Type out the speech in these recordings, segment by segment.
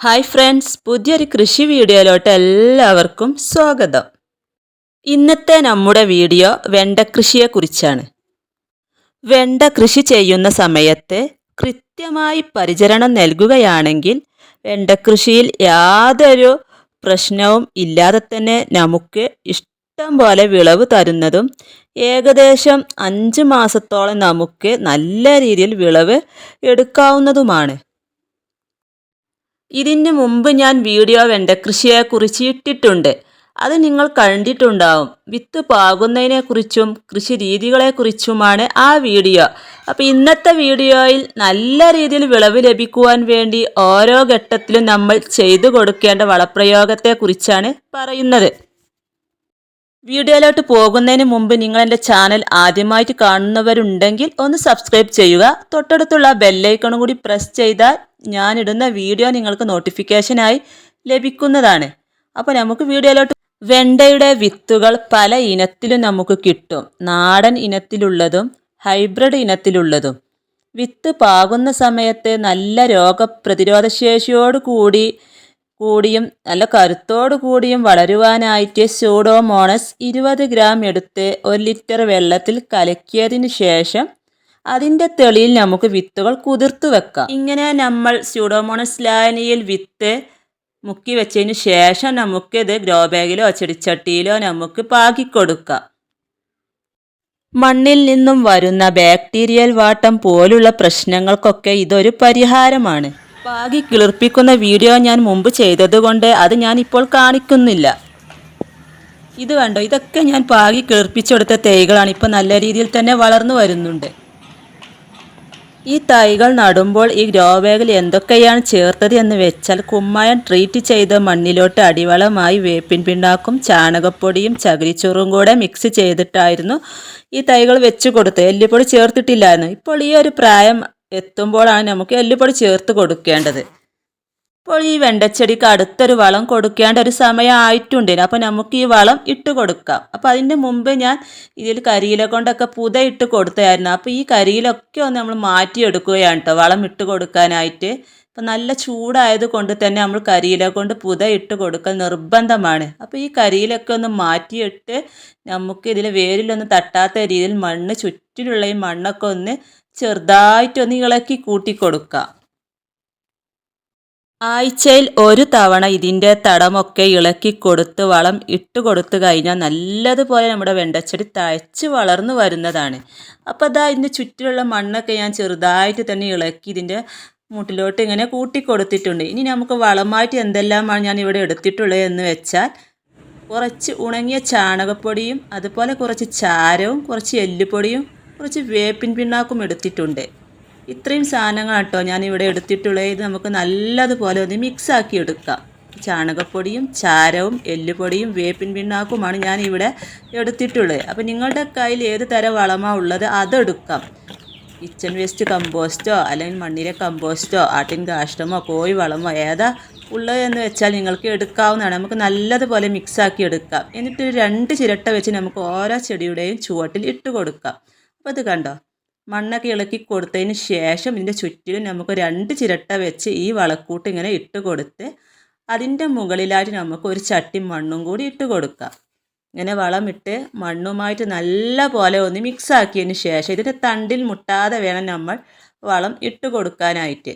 Hi friends പുതിയൊരു കൃഷി വീഡിയോയിലോട്ട് എല്ലാവർക്കും സ്വാഗതം. ഇന്നത്തെ നമ്മുടെ വീഡിയോ വെണ്ട കൃഷിയെക്കുറിച്ചാണ് വെണ്ട കൃഷി ചെയ്യുന്ന സമയത്ത് കൃത്യമായി പരിചരണം നൽകുകയാണെങ്കിൽ വെണ്ട കൃഷിയിൽ യാതൊരു പ്രശ്നവും ഇല്ലാതെ തന്നെ നമുക്ക് ഇഷ്ടം പോലെ വിളവ് തരുന്നതും ഏകദേശം അഞ്ച് മാസത്തോളം നമുക്ക് നല്ല രീതിയിൽ വിളവ് എടുക്കാവുന്നതുമാണ്. ഇതിന് മുമ്പ് ഞാൻ വീഡിയോ വെണ്ടക്കൃഷിയെക്കുറിച്ച് ഇട്ടിട്ടുണ്ട്. അത് നിങ്ങൾ കണ്ടിട്ടുണ്ടാവും. വിത്ത് പാകുന്നതിനെക്കുറിച്ചും കൃഷി രീതികളെക്കുറിച്ചുമാണ് ആ വീഡിയോ. അപ്പോൾ ഇന്നത്തെ വീഡിയോയിൽ നല്ല രീതിയിൽ വിളവ് ലഭിക്കുവാൻ വേണ്ടി ഓരോ ഘട്ടത്തിലും നമ്മൾ ചെയ്തു കൊടുക്കേണ്ട വളപ്രയോഗത്തെക്കുറിച്ചാണ് പറയുന്നത്. വീഡിയോയിലോട്ട് പോകുന്നതിന് മുമ്പ് നിങ്ങൾ എന്റെ ചാനൽ ആദ്യമായിട്ട് കാണുന്നവരുണ്ടെങ്കിൽ ഒന്ന് സബ്സ്ക്രൈബ് ചെയ്യുക. തൊട്ടടുത്തുള്ള ബെല്ലൈക്കണും കൂടി പ്രസ് ചെയ്താൽ ഞാനിടുന്ന വീഡിയോ നിങ്ങൾക്ക് നോട്ടിഫിക്കേഷനായി ലഭിക്കുന്നതാണ്. അപ്പോൾ നമുക്ക് വീഡിയോയിലോട്ട് വെണ്ടയുടെ വിത്തുകൾ പല ഇനത്തിലും നമുക്ക് കിട്ടും. നാടൻ ഇനത്തിലുള്ളതും ഹൈബ്രിഡ് ഇനത്തിലുള്ളതും. വിത്ത് പാകുന്ന സമയത്ത് നല്ല രോഗപ്രതിരോധ ശേഷിയോട് കൂടി കൂടിയും നല്ല കരുത്തോടു കൂടിയും വളരുവാനായിട്ട് സ്യൂഡോമോണസ് ഇരുപത് ഗ്രാം എടുത്ത് ഒരു ലിറ്റർ വെള്ളത്തിൽ കലക്കിയതിന് ശേഷം അതിന്റെ തെളിയിൽ നമുക്ക് വിത്തുകൾ കുതിർത്ത് വെക്കാം. ഇങ്ങനെ നമ്മൾ സ്യൂഡോമോണസ് ലായനിയിൽ വിത്ത് മുക്കി വെച്ചതിന് ശേഷം നമുക്കിത് ഗ്രോ ബാഗിലോ ചെടിച്ചട്ടിയിലോ നമുക്ക് പാകിക്കൊടുക്കാം മണ്ണിൽ നിന്നും വരുന്ന ബാക്ടീരിയൽ വാട്ടം പോലുള്ള പ്രശ്നങ്ങൾക്കൊക്കെ ഇതൊരു പരിഹാരമാണ്. പാകി കിളിർപ്പിക്കുന്ന വീഡിയോ ഞാൻ മുമ്പ് ചെയ്തതുകൊണ്ട് അത് ഞാൻ ഇപ്പോൾ കാണിക്കുന്നില്ല. ഇത് കണ്ടോ? ഇതൊക്കെ ഞാൻ പാകി കിളിർപ്പിച്ചെടുത്ത തൈകളാണ്. ഇപ്പോൾ നല്ല രീതിയിൽ തന്നെ വളർന്നു വരുന്നുണ്ട്. ഈ തൈകൾ നടുമ്പോൾ ഈ ഗ്രോബാഗിൽ എന്തൊക്കെയാണ് ചേർത്തത് എന്ന് വെച്ചാൽ കുമ്മായം ട്രീറ്റ് ചെയ്ത മണ്ണിലോട്ട് അടിവളമായി വേപ്പിൻ പിണ്ണാക്കും ചാണകപ്പൊടിയും ചകിരിച്ചോറും കൂടെ മിക്സ് ചെയ്തിട്ടായിരുന്നു ഈ തൈകൾ വെച്ച് കൊടുത്തത്. എല്ലുപൊടി ചേർത്തിട്ടില്ലായിരുന്നു. ഇപ്പോൾ ഈ ഒരു പ്രായം എത്തുമ്പോഴാണ് നമുക്ക് എല്ലുപൊടി ചേർത്ത് കൊടുക്കേണ്ടത്. ഇപ്പോൾ ഈ വെണ്ടച്ചെടിക്ക് അടുത്തൊരു വളം കൊടുക്കേണ്ട ഒരു സമയം അപ്പോൾ നമുക്ക് ഈ വളം ഇട്ട് കൊടുക്കാം. അപ്പോൾ അതിന്റെ മുമ്പ് ഞാൻ ഇതിൽ കരിയില കൊണ്ടൊക്കെ പുത ഇട്ട് കൊടുത്തായിരുന്നു. അപ്പോൾ ഈ കരിയിലൊക്കെ ഒന്ന് നമ്മൾ മാറ്റിയെടുക്കുകയാണ് കേട്ടോ വളം ഇട്ട് കൊടുക്കാനായിട്ട്. അപ്പം നല്ല ചൂടായത് കൊണ്ട് തന്നെ നമ്മൾ കരിയില കൊണ്ട് പുത ഇട്ട് കൊടുക്കൽ നിർബന്ധമാണ്. അപ്പോൾ ഈ കരിയിലൊക്കെ ഒന്ന് മാറ്റിയിട്ട് നമുക്ക് ഇതിൽ വേരിലൊന്ന് തട്ടാത്ത രീതിയിൽ മണ്ണ് ചുറ്റിലുള്ള ഈ മണ്ണൊക്കെ ഒന്ന് ചെറുതായിട്ടൊന്ന് ഇളക്കി കൂട്ടി കൊടുക്കാം ആഴ്ചയിൽ ഒരു തവണ ഇതിന്റെ തടമൊക്കെ ഇളക്കി കൊടുത്ത് വളം ഇട്ട് കൊടുത്തു കഴിഞ്ഞാൽ നല്ലതുപോലെ നമ്മുടെ വെണ്ടച്ചെടി തഴച്ച് വളർന്നു വരുന്നതാണ്. അപ്പോൾ അതാ ഇതിന്റെ ചുറ്റിലുള്ള മണ്ണൊക്കെ ഞാൻ ചെറുതായിട്ട് തന്നെ ഇളക്കി ഇതിന്റെ മുട്ടിലോട്ട് ഇങ്ങനെ കൂട്ടി കൊടുത്തിട്ടുണ്ട് ഇനി നമുക്ക് വളമായിട്ട് എന്തെല്ലാമാണ് ഞാൻ ഇവിടെ എടുത്തിട്ടുള്ളത് എന്ന് വെച്ചാൽ കുറച്ച് ഉണങ്ങിയ ചാണകപ്പൊടിയും അതുപോലെ കുറച്ച് ചാരവും കുറച്ച് എല്ലുപൊടിയും കുറച്ച് വേപ്പിൻ പിണ്ണാക്കും എടുത്തിട്ടുണ്ട്. ഇത്രയും സാധനങ്ങൾ കേട്ടോ ഞാനിവിടെ എടുത്തിട്ടുള്ളത്. ഇത് നമുക്ക് നല്ലതുപോലെ ഒന്ന് മിക്സാക്കി എടുക്കാം. ചാണകപ്പൊടിയും ചാരവും എല്ലുപൊടിയും വേപ്പിൻ പിണ്ണാക്കുമാണ് ഞാനിവിടെ എടുത്തിട്ടുള്ളത്. അപ്പോൾ നിങ്ങളുടെ കയ്യിൽ ഏത് തരം വളമാണ് ഉള്ളത് അതെടുക്കാം. കിച്ചൺ വേസ്റ്റ് കമ്പോസ്റ്റോ അല്ലെങ്കിൽ മണ്ണിലെ കമ്പോസ്റ്റോ ആട്ടിൻ കാഷ്ടമോ കോഴി വളമോ ഏതാ ഉള്ളത് എന്ന് വെച്ചാൽ നിങ്ങൾക്ക് എടുക്കാവുന്നതാണ്. നമുക്ക് നല്ലതുപോലെ മിക്സാക്കി എടുക്കാം. എന്നിട്ട് രണ്ട് ചിരട്ട വെച്ച് നമുക്ക് ഓരോ ചെടിയുടെയും ചുവട്ടിൽ ഇട്ട് കൊടുക്കാം. അപ്പോൾ അത് കണ്ടോ? മണ്ണൊക്കെ ഇളക്കി കൊടുത്തതിന് ശേഷം ഇതിന്റെ ചുറ്റിലും നമുക്ക് രണ്ട് ചിരട്ട വെച്ച് ഈ വളക്കൂട്ട് ഇങ്ങനെ ഇട്ട് കൊടുത്ത് അതിന്റെ മുകളിലായിട്ട് നമുക്ക് ഒരു ചട്ടി മണ്ണും കൂടി ഇട്ട് കൊടുക്കാം. ഇങ്ങനെ വളമിട്ട് മണ്ണുമായിട്ട് നല്ല പോലെ ഒന്ന് മിക്സ് ആക്കിയതിന് ശേഷം ഇതിന്റെ തണ്ടിൽ മുട്ടാതെ വേണം നമ്മൾ വളം ഇട്ട് കൊടുക്കാനായിട്ട്.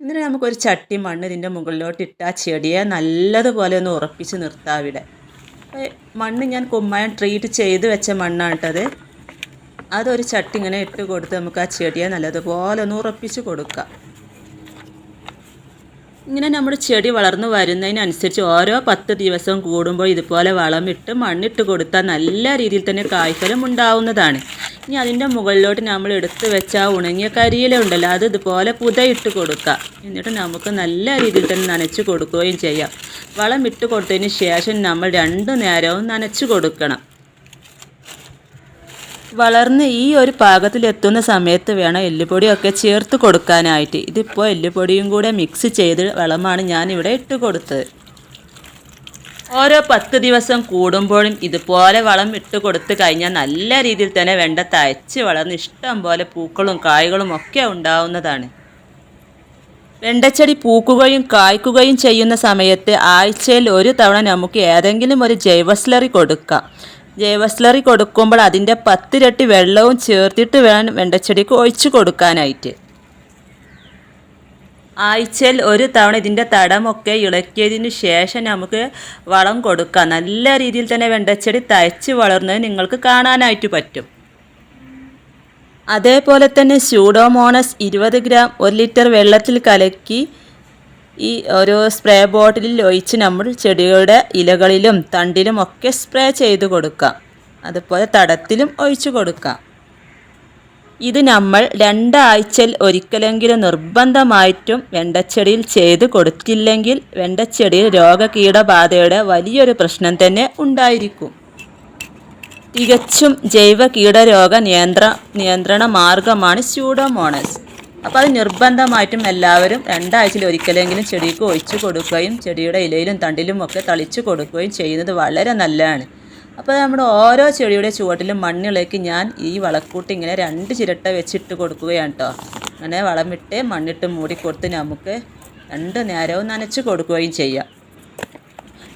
എന്നിട്ട് നമുക്കൊരു ചട്ടി മണ്ണ് ഇതിന്റെ മുകളിലോട്ട് ഇട്ട് ആ ചെടിയെ നല്ലതുപോലെ ഒന്ന് ഉറപ്പിച്ച് നിർത്താം ഇവിടെ മണ്ണ് ഞാൻ കുമ്മായം ട്രീറ്റ് ചെയ്ത് വെച്ച മണ്ണാണ് കേട്ടത് അതൊരു ചട്ടി ഇങ്ങനെ ഇട്ട് കൊടുത്ത് നമുക്ക് ആ ചെടിയെ നല്ലതുപോലെ ഒന്ന് ഉറപ്പിച്ച് കൊടുക്കാം. ഇങ്ങനെ നമ്മുടെ ചെടി വളർന്നു വരുന്നതിനനുസരിച്ച് ഓരോ പത്ത് ദിവസം കൂടുമ്പോൾ ഇതുപോലെ വളമിട്ട് മണ്ണിട്ട് കൊടുത്താൽ നല്ല രീതിയിൽ തന്നെ കായ്ഫലം ഉണ്ടാവുന്നതാണ്. ഇനി അതിന്റെ മുകളിലോട്ട് നമ്മൾ എടുത്ത് വെച്ച ഉണങ്ങിയ കരിയില ഉണ്ടല്ലോ അത് ഇതുപോലെ പുതയിട്ട് കൊടുക്കുക എന്നിട്ട് നമുക്ക് നല്ല രീതിയിൽ തന്നെ നനച്ച് കൊടുക്കുകയും ചെയ്യാം. വളമിട്ട് കൊടുത്തതിന് ശേഷം നമ്മൾ രണ്ടു നേരവും നനച്ച് കൊടുക്കണം. വളർന്ന് ഈ ഒരു പാകത്തിലെത്തുന്ന സമയത്ത് വേണം എല്ലുപൊടിയൊക്കെ ചേർത്ത് കൊടുക്കാനായിട്ട്. ഇതിപ്പോൾ എല്ലുപൊടിയും കൂടെ മിക്സ് ചെയ്ത് വളമാണ് ഞാനിവിടെ ഇട്ട് കൊടുത്തത്. ഓരോ പത്ത് ദിവസം കൂടുമ്പോഴും ഇതുപോലെ വളം ഇട്ട് കൊടുത്തു കഴിഞ്ഞാൽ നല്ല രീതിയിൽ തന്നെ വെണ്ട തയച്ച് വളർന്ന് ഇഷ്ടം പോലെ പൂക്കളും കായ്കളും ഒക്കെ ഉണ്ടാവുന്നതാണ്. വെണ്ടച്ചെടി പൂക്കുകയും കായ്ക്കുകയും ചെയ്യുന്ന സമയത്ത് ആഴ്ചയിൽ ഒരു തവണ നമുക്ക് ഏതെങ്കിലും ഒരു ജൈവസ്ലറി കൊടുക്കാം. ജൈവസ്ലറി കൊടുക്കുമ്പോൾ അതിന്റെ പത്തിരട്ടി വെള്ളവും ചേർത്തിട്ട് വേണം വെണ്ടച്ചെടിക്ക് ഒഴിച്ചു കൊടുക്കാനായിട്ട്. ആഴ്ചയിൽ ഒരു തവണ ഇതിന്റെ തടമൊക്കെ ഇളക്കിയതിന് ശേഷം നമുക്ക് വളം കൊടുക്കാം. നല്ല രീതിയിൽ തന്നെ വെണ്ടച്ചെടി തയച്ച് വളർന്നത് നിങ്ങൾക്ക് കാണാനായിട്ട് പറ്റും. അതേപോലെ തന്നെ സ്യൂഡോമോണസ് ഇരുപത് ഗ്രാം ഒരു ലിറ്റർ വെള്ളത്തിൽ കലക്കി ഈ ഒരു സ്പ്രേ ബോട്ടിലിൽ ഒഴിച്ച് നമ്മൾ ചെടികളുടെ ഇലകളിലും തണ്ടിലും ഒക്കെ സ്പ്രേ ചെയ്ത് കൊടുക്കാം അതുപോലെ തടത്തിലും ഒഴിച്ചു കൊടുക്കാം ഇത് നമ്മൾ രണ്ടാഴ്ചയിൽ ഒരിക്കലെങ്കിലും നിർബന്ധമായിട്ടും വെണ്ടച്ചെടിയിൽ ചെയ്ത് കൊടുത്തില്ലെങ്കിൽ വെണ്ടച്ചെടിയിൽ രോഗകീടബാധയുടെ വലിയൊരു പ്രശ്നം തന്നെ ഉണ്ടായിരിക്കും. തികച്ചും ജൈവ കീടരോഗ നിയന്ത്ര നിയന്ത്രണ മാർഗമാണ് സ്യൂഡോമോണസ് അപ്പോൾ അത് നിർബന്ധമായിട്ടും എല്ലാവരും രണ്ടാഴ്ചയിൽ ഒരിക്കലെങ്കിലും ചെടിക്ക് ഒഴിച്ചു കൊടുക്കുകയും ചെടിയുടെ ഇലയിലും തണ്ടിലും ഒക്കെ തളിച്ചു കൊടുക്കുകയും ചെയ്യുന്നത് വളരെ നല്ലതാണ്. അപ്പോൾ നമ്മുടെ ഓരോ ചെടിയുടെ ചുവട്ടിലും മണ്ണിളക്കി ഞാൻ ഈ വളക്കൂട്ട് ഇങ്ങനെ രണ്ട് ചിരട്ട വെച്ചിട്ട് കൊടുക്കുകയാണ് കേട്ടോ അങ്ങനെ വളമിട്ട് മണ്ണിട്ട് മൂടിക്കൊടുത്ത് നമുക്ക് രണ്ട് നേരവും നനച്ച് കൊടുക്കുകയും ചെയ്യാം.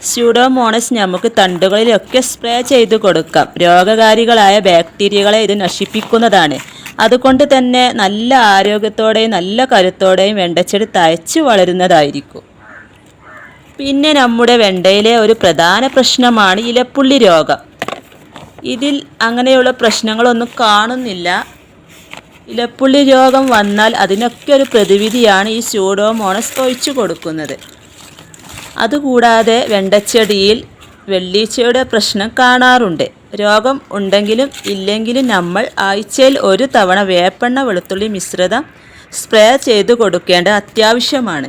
സ്യൂഡോമോണസ് നമുക്ക് തണ്ടുകളിലൊക്കെ സ്പ്രേ ചെയ്ത് കൊടുക്കാം. രോഗകാരികളായ ബാക്ടീരിയകളെ ഇത് നശിപ്പിക്കുന്നതാണ്. അതുകൊണ്ട് തന്നെ നല്ല ആരോഗ്യത്തോടെയും നല്ല കരുത്തോടെയും വെണ്ടച്ചെടി തഴച്ചു വളരുന്നതായിരിക്കും. പിന്നെ നമ്മുടെ വെണ്ടയിലെ ഒരു പ്രധാന പ്രശ്നമാണ് ഇലപ്പുള്ളി രോഗം. ഇതിൽ അങ്ങനെയുള്ള പ്രശ്നങ്ങളൊന്നും കാണുന്നില്ല. ഇലപ്പുള്ളി രോഗം വന്നാൽ അതിനൊക്കെ ഒരു പ്രതിവിധിയാണ് ഈ സ്യൂഡോമോണസ് ഒഴിച്ചു കൊടുക്കുന്നത്. അതുകൂടാതെ വെണ്ടച്ചെടിയിൽ വെള്ളീച്ചയുടെ പ്രശ്നം കാണാറുണ്ട്. രോഗം ഉണ്ടെങ്കിലും ഇല്ലെങ്കിലും നമ്മൾ ആഴ്ചയിൽ ഒരു തവണ വേപ്പെണ്ണ വെളുത്തുള്ളി മിശ്രിതം സ്പ്രേ ചെയ്ത് കൊടുക്കേണ്ട അത്യാവശ്യമാണ്.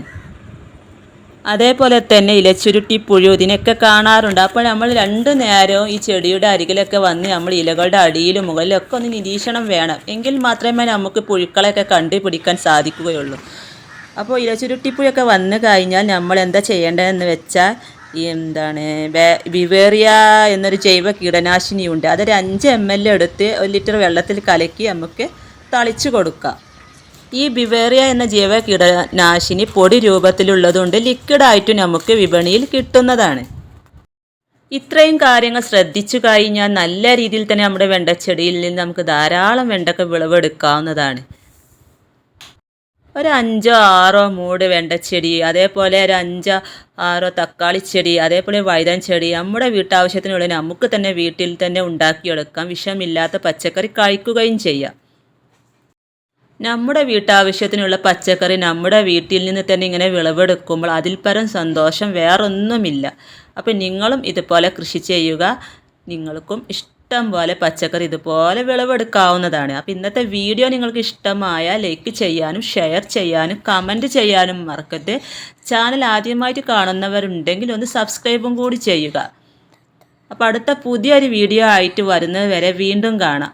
അതേപോലെ തന്നെ ഇലച്ചുരുട്ടി പുഴു ഇതിനൊക്കെ കാണാറുണ്ട്. അപ്പോൾ നമ്മൾ രണ്ട് നേരവും ഈ ചെടിയുടെ അരികിലൊക്കെ വന്ന് നമ്മൾ ഇലകളുടെ അടിയിലും മുകളിലൊക്കെ ഒന്ന് നിരീക്ഷണം വേണം. എങ്കിൽ മാത്രമേ നമുക്ക് പുഴുക്കളെയൊക്കെ കണ്ടുപിടിക്കാൻ സാധിക്കുകയുള്ളൂ. അപ്പോൾ ഇലച്ചുരുട്ടിപ്പുഴയൊക്കെ വന്നു കഴിഞ്ഞാൽ നമ്മൾ എന്താ ചെയ്യേണ്ടതെന്ന് വെച്ചാൽ ഈ എന്താണ് വിവേറിയ എന്നൊരു ജൈവ കീടനാശിനിയുണ്ട്. അതൊരു അഞ്ച് എം എൽ എടുത്ത് ഒരു ലിറ്റർ വെള്ളത്തിൽ കലക്കി നമുക്ക് തളിച്ചു കൊടുക്കാം. ഈ ബിവേറിയ എന്ന ജൈവ കീടനാശിനി പൊടി രൂപത്തിലുള്ളതുകൊണ്ട് ലിക്വിഡായിട്ടും നമുക്ക് വിപണിയിൽ കിട്ടുന്നതാണ്. ഇത്രയും കാര്യങ്ങൾ ശ്രദ്ധിച്ചു കഴിഞ്ഞാൽ നല്ല രീതിയിൽ തന്നെ നമ്മുടെ വെണ്ടച്ചെടിയിൽ നിന്ന് നമുക്ക് ധാരാളം വെണ്ടക്ക വിളവെടുക്കാവുന്നതാണ്. ഒരു അഞ്ചോ ആറോ മൂട് വെണ്ടച്ചെടി അതേപോലെ ഒരു അഞ്ചോ ആറോ തക്കാളി ചെടി അതേപോലെ വഴുതൻ ചെടി നമ്മുടെ വീട്ടാവശ്യത്തിനുള്ളിൽ നമുക്ക് തന്നെ വീട്ടിൽ തന്നെ ഉണ്ടാക്കിയെടുക്കാം. വിഷമില്ലാത്ത പച്ചക്കറി കഴിക്കുകയും ചെയ്യാം. നമ്മുടെ വീട്ടാവശ്യത്തിനുള്ള പച്ചക്കറി നമ്മുടെ വീട്ടിൽ നിന്ന് തന്നെ ഇങ്ങനെ വിളവെടുക്കുമ്പോൾ അതിൽ പരം സന്തോഷം വേറൊന്നുമില്ല. അപ്പം നിങ്ങളും ഇതുപോലെ കൃഷി ചെയ്യുക. നിങ്ങൾക്കും ഇഷ്ടം പോലെ പച്ചക്കറി ഇതുപോലെ വിളവെടുക്കാവുന്നതാണ്. അപ്പോൾ ഇന്നത്തെ വീഡിയോ നിങ്ങൾക്ക് ഇഷ്ടമായ ലൈക്ക് ചെയ്യാനും ഷെയർ ചെയ്യാനും കമന്റ് ചെയ്യാനും മറക്കരുത്. ചാനൽ ആദ്യമായിട്ട് കാണുന്നവരുണ്ടെങ്കിൽ ഒന്ന് സബ്സ്ക്രൈബും കൂടി ചെയ്യുക. അപ്പോൾ അടുത്ത പുതിയൊരു വീഡിയോ ആയിട്ട് വരുന്നത് വരെ വീണ്ടും കാണാം.